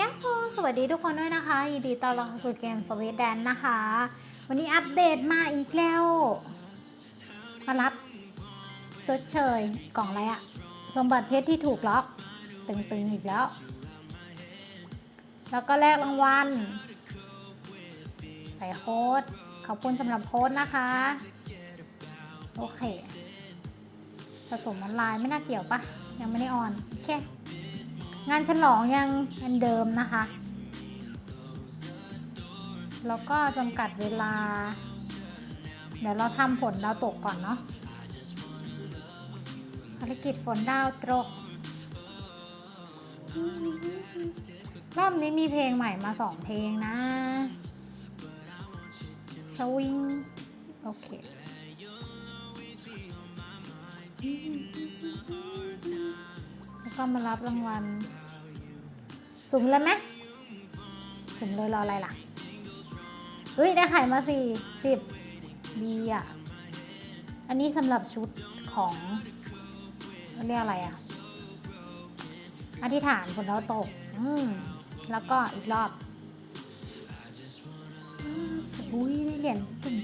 ยัฮูสวัสดีทุกคนด้วยนะคะยินดีต้อนรับสู่เกมสวีทแดนนะคะ วันนี้อัปเดตมาอีกแล้วมารับชดเชยกล่องอะไรอะสมบัติเพชรที่ถูกล็อกตึงๆอีกแล้ว แล้วก็แลกรางวัลใส่โค้ดขอบคุณสำหรับโค้ดนะคะ โอเคผสมออนไลน์ไม่น่าเกี่ยวปะยังไม่ได้ออน โอเค งานฉลองยังอันเดิมนะคะ แล้วก็จำกัดเวลา เดี๋ยวเราทำผลดาวตกก่อนเนาะภารกิจฝนดาวตก รอบนี้มีเพลงใหม่มาสองเพลงนะสวิงโอเค แล้วก็มารับรางวัล สุ่มเลยไหมสุ่มเลยรออะไรล่ะเฮ้ย ได้ไข่มาสี่สิบดีอะ อันนี้สำหรับชุดของเรียกอะไรอะ อธิษฐานผลดาตก อืม แล้วก็อีกรอบ อุ้ยได้เหรียญ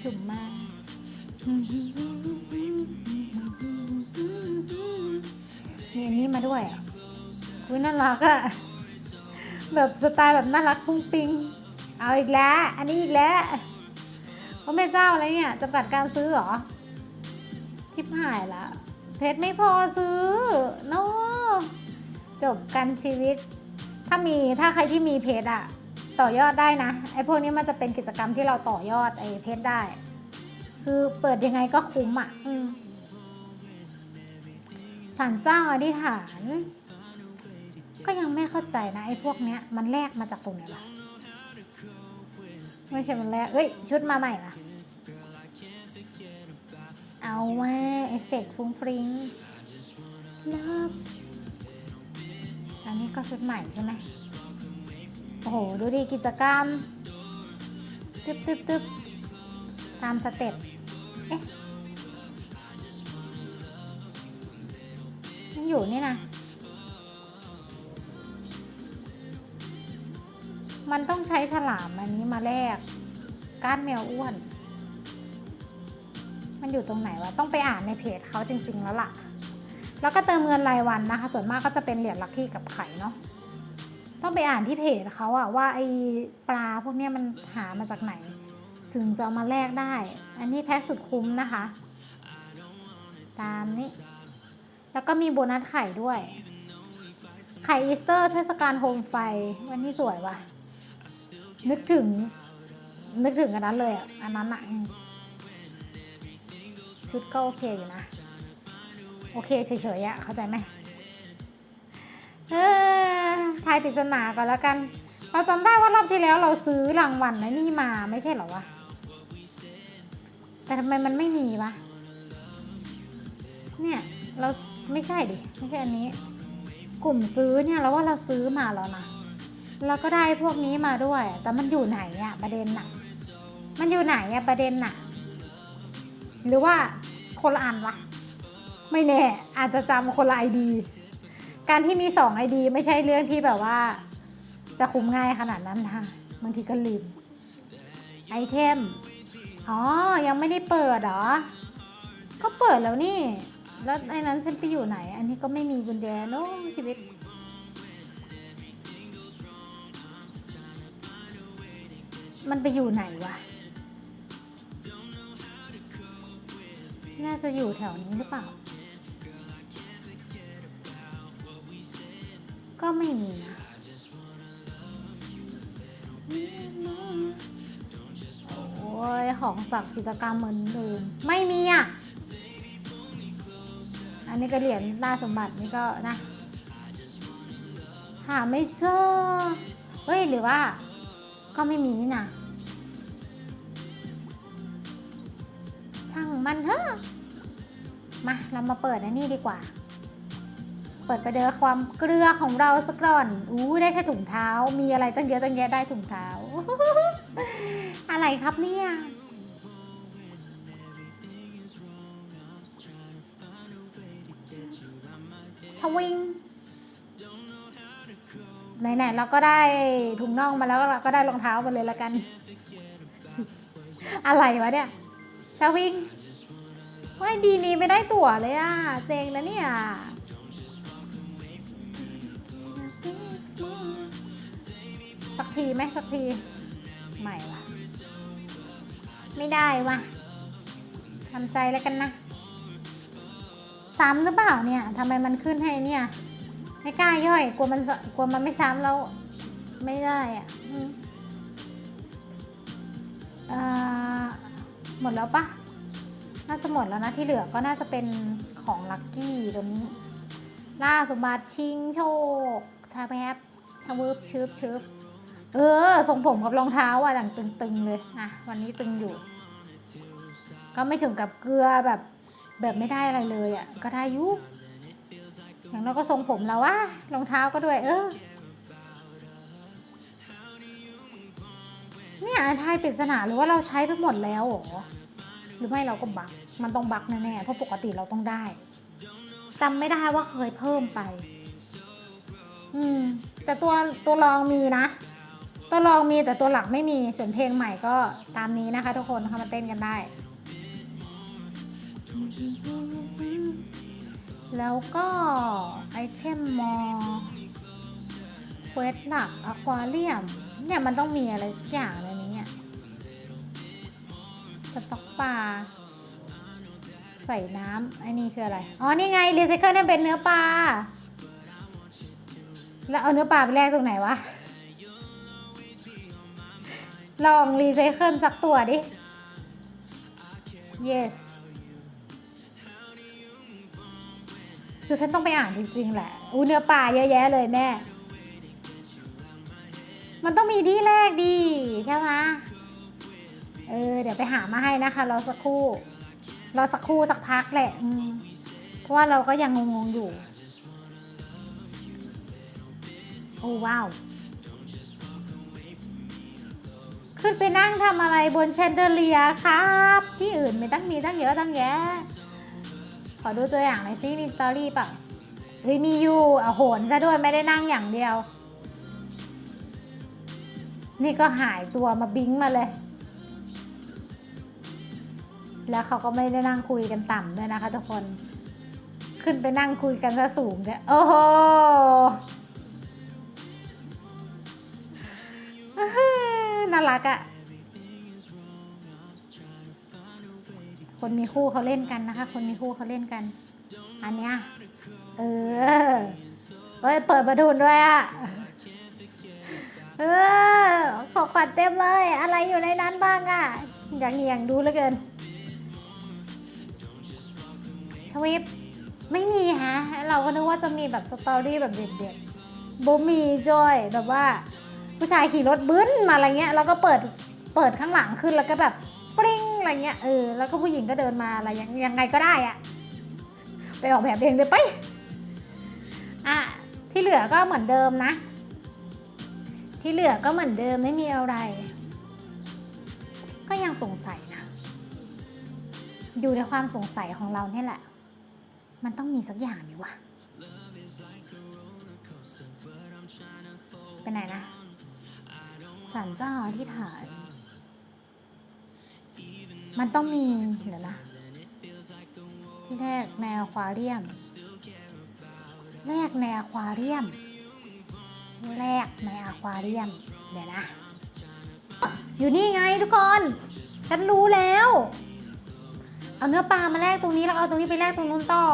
จุ่มๆมาก มีอันนี้มาด้วยอะอุ้ยน่ารักอะ แบบสไตล์แบบน่ารักปุ้งปิง เอาอีกแล้ว อันนี้อีกแล้วพระแม่เจ้าอะไรเนี่ยจำกัดการซื้อเหรอ ชิบหายละ เพชรไม่พอซื้อโนจบกันชีวิต ถ้ามีถ้าใครที่มีเพชรอะต่อยอดได้นะไอ้พวกนี้มันจะเป็นกิจกรรมที่เราต่อยอดไอ้เพชรได้ คือเปิดยังไงก็คุ้มอะอื มศาลเจ้าอธิษฐาน ก็ยังไม่เข้าใจนะไอ้พวกเนี้ย มันแลกมาจากตรงไหนวะไม่ใช่มันแลกเอ้ย ชุดมาใหม่ละเอาว่าเอฟเฟกต์ฟุ้งฟริ้งลิฟอันนี้ก็ชุดใหม่ใช่ไหมโอ้โห ดูดิกิจกรรม ตึ๊บตึ๊บตึ๊บตามสเต็ป เอ๊ะ อยู่นี่นะ มันต้องใช้ฉลามอันนี้มาแลกก้านแมวอ้วน มันอยู่ตรงไหนวะ ต้องไปอ่านในเพจเขาจริง ๆ แล้วล่ะ แล้วก็เติมเงินรายวันนะคะ ส่วนมากก็จะเป็นเหรียญลัคกี้กับไข่เนาะ ต้องไปอ่านที่เพจเขาอะว่าไอปลาพวกนี้มันหามาจากไหน ถึงจะเอามาแลกได้ อันนี้แพ็คสุดคุ้มนะคะ ตามนี้ แล้วก็มีโบนัสไข่ด้วย ไข่อีสเตอร์เทศกาลโฮมไฟ วันนี้สวยว่ะ นึกถึง นึกถึงอันนั้นเลยอะ อันนั้นอะ ชุดก็โอเคอยู่นะ โอเคเฉยๆอะ เข้าใจไหมเออทายปริศนาก่อนแล้วกัน เราจำได้ว่ารอบที่แล้วเราซื้อรางวัลนะนี่มาไม่ใช่เหรอวะ แต่ทำไมมันไม่มีวะ เนี่ย เรา ไม่ใช่ดิ ไม่ใช่อันนี้ กลุ่มซื้อเนี่ยเราว่าเราซื้อมาแล้วนะแล้วก็ได้พวกนี้มาด้วย แต่มันอยู่ไหนอะประเด็นน่ะ มันอยู่ไหนอะประเด็นน่ะ หรือว่าคนละอันวะ ไม่แน่ อาจจะจำคนละไอดี การที่มีสองไอดีไม่ใช่เรื่องที่แบบว่า จะคุ้มง่ายขนาดนั้นนะคะบางทีก็ลืม ไอเทม อ๋อ ยังไม่ได้เปิดเหรอ ก็เปิดแล้วนี่ แล้วไอ้นั้นฉันไปอยู่ไหน อันนี้ก็ไม่มีกุญแจโน้ชีวิต มันไปอยู่ไหนวะ น่าจะอยู่แถวนี้หรือเปล่า ก็ไม่มีนะโอ้ยของสักกิจกรรมเหมือนเดิมไม่มีอะ อันนี้ก็เหรียญล่าสมบัตินี่ก็นะ หาไม่เจอ เฮ้ยหรือว่า ก็ไม่มีนี่นะช่างมันเถอะมา เรามาเปิดอันนี้ดีกว่า เปิดกระเดือความเกลือของเราสักก่อน อู้ได้แค่ถุงเท้า มีอะไรตั้งเยอะตั้งแยะได้ถุงเท้า อะไรครับเนี่ย ชวิงไหนๆเราก็ได้ถุงน่องมาแล้วเราก็ได้รองเท้ามาเลยละกัน อะไรวะเนี่ยสวิงว่าดีนี้ไม่ได้ตั๋วเลยอะเซ็งแล้วเนี่ยสักทีไหมสักทีไม่วะไม่ได้วะทำใจแล้วกันนะ ซ้ำหรือเปล่าเนี่ยทำไมมันขึ้นให้เนี่ย ไม่กล้าย่อย กลัวมันกลัวมันไม่ซ้ำแล้ว ไม่ได้อะเอ่อหมดแล้วปะน่าจะหมดแล้วนะที่เหลือก็น่าจะเป็นของลัคกี้ตัวนี้ ล่าสมบัติชิงโชคชาแพบชาวืบชืบชืบเออทรงผมกับรองเท้าอะดังตึงๆเลยอะวันนี้ตึงอยู่ ก็ไม่ถึงกับเกลือแบบ แบบไม่ได้อะไรเลยอะก็ได้ยุอย่างเราก็ทรงผมแล้วว่ารองเท้าก็ด้วย เออเนี่ยทายปริศนาหรือว่าเราใช้ไปหมดแล้วหรอหรือไม่เราก็บักมันต้องบักแน่ๆเพราะปกติเราต้องได้จำไม่ได้ว่าเคยเพิ่มไป อืม แต่ตัวตัวรองมีนะ ตัวรองมีแต่ตัวหลักไม่มีส่วนเพลงใหม่ก็ตามนี้นะคะ ทุกคนเข้ามาเต้นกันได้ แล้วก็ไอเทมมอเควสหลักอควาเรียม เนี่ยมันต้องมีอะไรสักอย่างในนี้เนี่ยสต็อกปลาใส่น้ำไอ้นี่คืออะไร อ๋อ นี่ไงรีไซเคิลนี่ยเป็นเนื้อปลา แล้วเอาเนื้อปลาไปแลกตรงไหนวะ ลองรีไซเคิลสักตัวดิ yes คือฉันต้องไปอ่านจริงๆแหละอู้เนื้อปลาเยอะแยะเลยแม่ มันต้องมีที่แรกดีใช่ไหมเออเดี๋ยวไปหามาให้นะคะรอสักครู่รอสักครู่สักพักแหละอืมเพราะว่าเราก็ยังงงๆอยู่ โอ้ว้าว ขึ้นไปนั่งทำอะไรบนแชนเดอเลียครับ ที่อื่นไม่ตั้งมีตั้งเยอะตั้งแยะ ขอดูตัวอย่างหน่อยซิมีสตอรี่ป่ะเฮ้ยมีอยู่อะโหนซะด้วยไม่ได้นั่งอย่างเดียว นี่ก็หายตัวมาบิงมาเลย แล้วเขาก็ไม่ได้นั่งคุยกันต่ำด้วยนะคะทุกคน ขึ้นไปนั่งคุยกันซะสูงเนี่ยโอ้โหน่ารักอะ คนมีคู่เขาเล่นกันนะคะ คนมีคู่เขาเล่นกัน อันเนี้ยเออเฮ้ยเปิดประทุนด้วยอะเออขอขวัญเต็มเลย อะไรอยู่ในนั้นบ้างอะอยากเหี่ยดูเหลือเกินชวิปไม่มีฮะ เราก็นึกว่าจะมีแบบสตอรี่แบบเด็ดๆบ่มีจอยแบบว่า ผู้ชายขี่รถบึ้นมาอะไรเงี้ย แล้วก็เปิดเปิดข้างหลังขึ้นแล้วก็แบบ อะไรเงี้ยเออแล้วก็ผู้หญิงก็เดินมาอะไรยังยังไงก็ได้อะไปออกแบบเองเลยไปอะที่เหลือก็เหมือนเดิมนะ ที่เหลือก็เหมือนเดิมไม่มีอะไร ก็ยังสงสัยนะ อยู่ในความสงสัยของเราเนี่ยแหละ มันต้องมีสักอย่างนี่วะไปไหนนะสันเจ้าที่ถ่าย มันต้องมีเดี๋ยวนะที่แรกในอควาเรียม แรกในอควาเรียม แรกในอควาเรียม เดี๋ยวนะ อยู่นี่ไงทุกคน ฉันรู้แล้ว เอาเนื้อปลามาแลกตรงนี้แล้วเอาตรงนี้ไปแลกตรงนู้นต่อ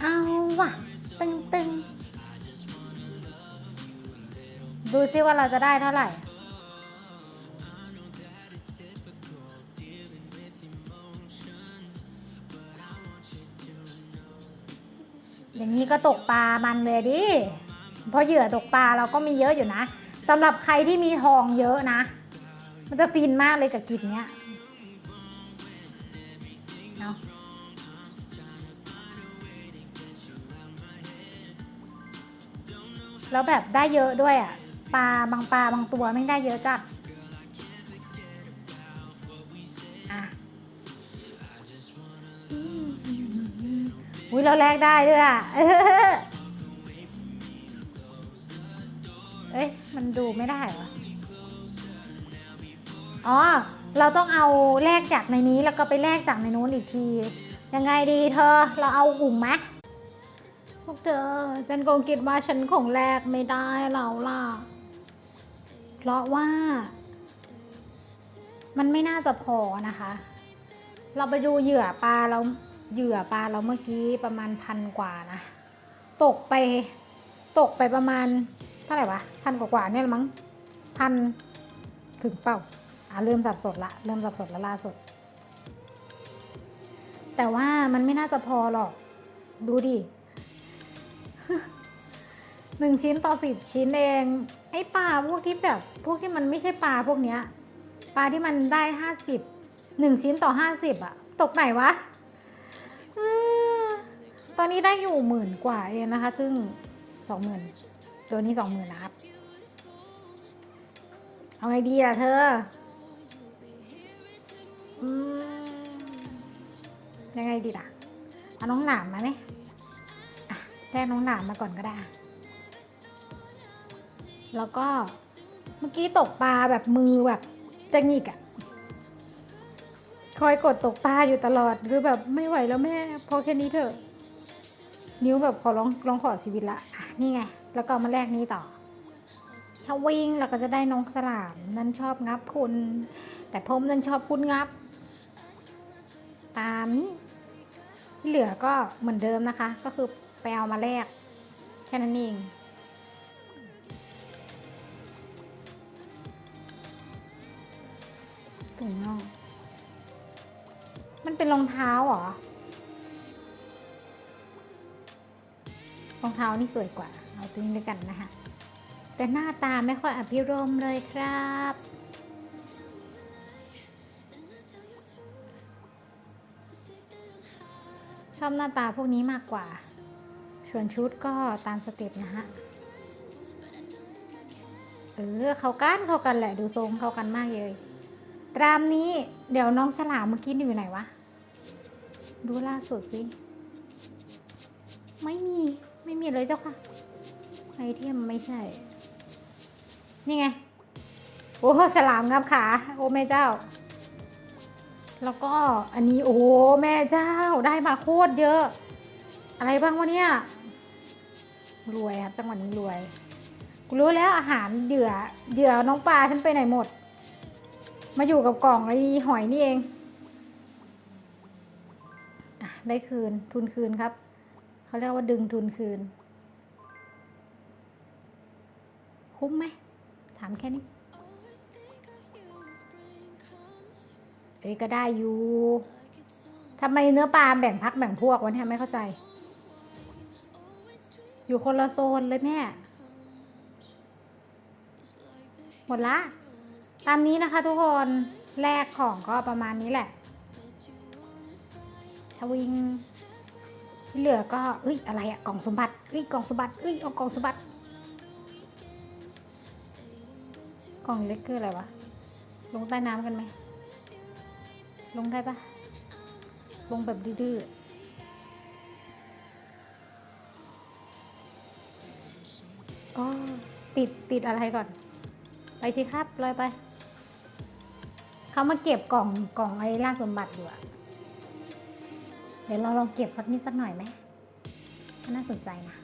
เอาว่ะ ตึงตึงดูซิว่าเราจะได้เท่าไหร่ อย่างนี้ก็ตกปลามันเลยดิ เพราะเหยื่อตกปลาเราก็มีเยอะอยู่นะสำหรับใครที่มีทองเยอะนะ มันจะฟินมากเลยกับกินเนี้ยเอาแล้วแบบได้เยอะด้วยอะปลาบางปลาบางตัวไม่ได้เยอะจัดอะ อุ้ยเราแลกได้ด้วยอะเอ้ยมันดูไม่ได้เหรอ อ๋อ เราต้องเอาแลกจากในนี้แล้วก็ไปแลกจากในนู้นอีกที ยังไงดีเธอ เราเอากลุ่มไหมพวกเธอ ฉันคงคิดว่าฉันคงแลกไม่ได้แล้วล่ะ เพราะว่า มันไม่น่าจะพอนะคะ เราไปดูเหยื่อปลาเรา เหยื่อปลาเราเมื่อกี้ประมาณพันกว่านะ ตกไปตกไปประมาณเท่าไหร่วะพันกว่าเนี่ยมั้งพันถึงเปล่าอะเริ่มสับสนละเริ่มสับสนละล่าสุด แต่ว่ามันไม่น่าจะพอหรอก ดูดิหนึ่งชิ้นต่อสิบชิ้นเอง ไอ้ปลาพวกที่แบบพวกที่มันไม่ใช่ปลาพวกเนี้ยปลาที่มันได้ห้าสิบหนึ่งชิ้นต่อห้าสิบอะตกไหนวะ ตอนนี้ได้อยู่หมื่นกว่าเองนะคะ ซึ่งสองหมื่นตัวนี้สองหมื่นนะครับ เอาไงดีล่ะเธออืมยังไงดีล่ะ เอาน้องหนามมาไหมอะแลกน้องหนามมาก่อนก็ได้ แล้วก็เมื่อกี้ตกปลาแบบมือแบบจะหงิกอะคอยกดตกปลาอยู่ตลอดคือแบบไม่ไหวแล้วแม่ พอแค่นี้เถอะ นิ้วแบบขอร้องร้องขอชีวิตละอะนี่ไง แล้วก็เอามาแลกนี้ต่อชาวิ่งเราก็จะได้น้องสลามนั่นชอบงับคุณ แต่ผมนั่นชอบคุณงับ ตามนี้ที่เหลือก็เหมือนเดิมนะคะ ก็คือไปเอามาแลกแค่นั้นเองถุงน่องมันเป็นรองเท้าเหรอ รองเท้านี่สวยกว่า เอาตัวนี้ด้วยกันนะคะ แต่หน้าตาไม่ค่อยอภิรมย์เลยครับชอบหน้าตาพวกนี้มากกว่า ส่วนชุดก็ตามสเต็ปนะฮะ เออ เขากันเขากันแหละ ดูทรงเขากันมากเลย ตรามนี้เดี๋ยวน้องฉลามเมื่อกี้อยู่ไหนวะ ดูล่าสุดสิ ไม่มี ไม่มีเลยเจ้าค่ะ ไอเทมไม่ใช่ นี่ไง โอ้ฉลามงับขา โอ้แม่เจ้า แล้วก็อันนี้โอ้แม่เจ้าได้มาโคตรเยอะ อะไรบ้างวะเนี่ย รวยครับจังหวะนี้รวย กูรู้แล้วอาหารเหยื่อเหยื่อน้องปลาฉันไปไหนหมด มาอยู่กับกล่องไอ้หอยนี่เองได้คืนทุนคืนครับ เขาเรียกว่าดึงทุนคืน คุ้มไหม ถามแค่นี้ เอ้ยก็ได้อยู่ทำไมเนื้อปลาแบ่งพักแบ่งพวกวะเนี่ยไม่เข้าใจ อยู่คนละโซนเลยแม่ หมดละ ตามนี้นะคะทุกคนแลกของก็ประมาณนี้แหละทวิง ที่เหลือก็เอ้ยอะไรอะกล่องสมบัติเอ้ยกล่องสมบัติเอ้ยเอากล่องสมบัติ กล่องเล็กคืออะไรวะ ลงใต้น้ำกันไหม ลงได้ปะลงแบบดื้ออ๋อติดติดอะไรก่อน ไปสิครับลอยไป เขามาเก็บกล่องกล่องไอ้ล่าสมบัติอยู่อะ ดี๋ยวเราลองเก็บสักนิดสักหน่อยไหมน่าสนใจนะ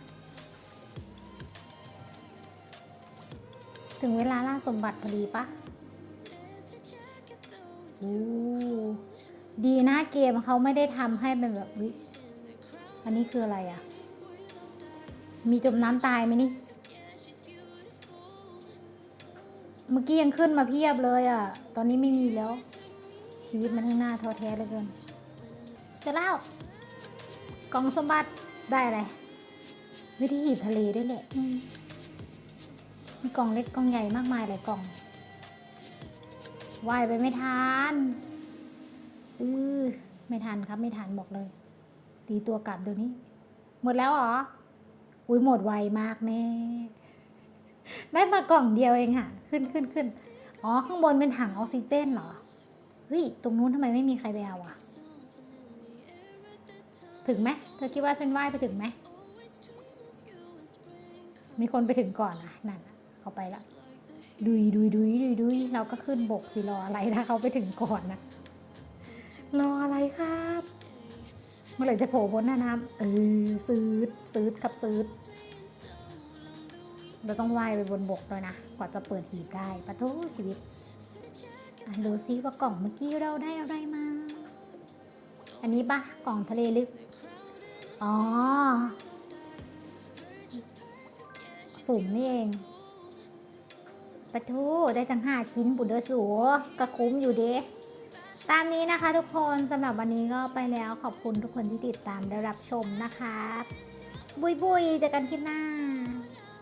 ถึงเวลาล่าสมบัติพอดีปะโอ้ดีนะเกมเขาไม่ได้ทำให้เป็นแบบวิอันนี้คืออะไรอะมีจมน้ำตายไหมนี่ เมื่อกี้ยังขึ้นมาเพียบเลยอะตอนนี้ไม่มีแล้ว ชีวิตมันข้างหน้าท้อแท้เหลือเกิน จะเล่ากล่องสมบัติได้อะไรวิธีหีบทะเลด้วยแหละอืมมีกล่องเล็กกล่องใหญ่มากมายหลายกล่องว่ายไปไม่ทันอือไม่ทันครับไม่ทันบอกเลย ตีตัวกลับเดี๋ยวนี้ หมดแล้วเหรอ อุ้ยหมดไวมากแม่ได้มากล่องเดียวเองค่ะขึ้นขึ้นขึ้นอ๋อ ข้างบนเป็นถังออกซิเจนเหรอ เฮ้ย ตรงนู้นทำไมไม่มีใครไปเอาอะ ถึงไหมเธอคิดว่าฉันว่ายไปถึงไหม มีคนไปถึงก่อนอะนั่นเขาไปละดุยดุยดุยดุยดุยเราก็ขึ้นบกสิรออะไรถ้าเขาไปถึงก่อนนะรออะไรครับ เมื่อไหร่จะโผล่พ้นหน้าน้ำเออซื้อซื้อกับซื้อเราต้องว่ายไปบนบกเลยนะ กว่าจะเปิดหีบได้ปะทุชีวิตดูซิว่ากล่องเมื่อกี้เราได้อะไรมา อันนี้ปะกล่องทะเลลึก อ๋อ สุ่มนี่เองปะทูได้ทั้งห้าชิ้นบุดเดอร์สูก็คุ้มอยู่เด้ตามนี้นะคะทุกคนสำหรับวันนี้ก็ไปแล้วขอบคุณทุกคนที่ติดตามได้รับชมนะคะ บุยบุยเจอกันคลิปหน้า